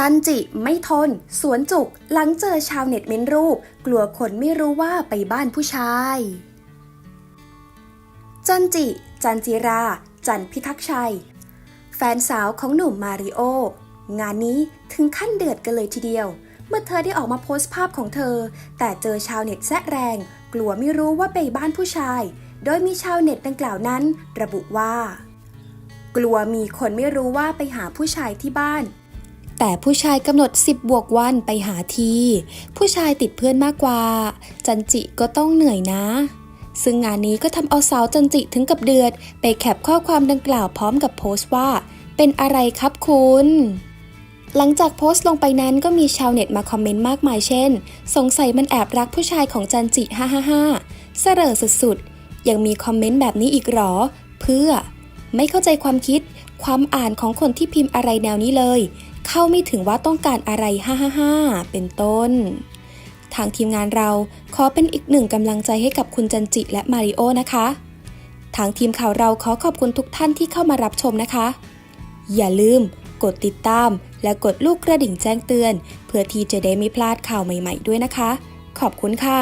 จันจิไม่ทน สวนจุกหลังเจอชาวเน็ตเม้นรูป กลัวคนไม่รู้ว่าไปบ้านผู้ชาย จันจิ จันจิรา จันพิทักษ์ชัย แฟนสาวของหนุ่มมาริโอ งานนี้ถึงขั้นเดือดกันเลยทีเดียว เมื่อเธอได้ออกมาโพสต์ภาพของเธอ แต่เจอชาวเน็ตแซะแรง กลัวไม่รู้ว่าไปบ้านผู้ชาย โดยมีชาวเน็ตดังกล่าวนั้น ระบุว่า กลัวมีคนไม่รู้ว่าไปหาผู้ชายที่บ้าน แต่ผู้ชายกำหนด 10 บวกวันไปหาที ผู้ชายติดเพื่อนมากกว่า จันจิก็ต้องเหนื่อยนะ ซึ่งงานนี้ก็ทำเอาสาวจันจิถึงกับเดือด ไปแคปข้อความดังกล่าวพร้อมกับโพสต์ว่า เป็นอะไรครับคุณหลังจากโพสต์ลงไปนั้นก็มีชาวเน็ตมาคอมเมนต์มากมายเช่น สงสัยมันแอบรักผู้ชายของจันจิ 555เสรอสุดๆ ยังมีคอมเมนต์แบบนี้อีกหรอ เพื่อ ไม่เข้าใจความคิด ความอ่านของคนที่พิมพ์อะไรแนวนี้เลย เข้าไม่ถึงว่าต้องการอะไร555เป็นต้น ทางทีมงานเราขอเป็นอีกหนึ่งกำลังใจให้กับคุณจันจิและมาริโอนะคะ ทางทีมข่าวเราขอขอบคุณทุกท่านที่เข้ามารับชมนะคะ อย่าลืม กดติดตาม และกดลูกกระดิ่งแจ้งเตือน เพื่อที่จะได้ไม่พลาดข่าวใหม่ ๆ ด้วยนะคะ ขอบคุณค่ะ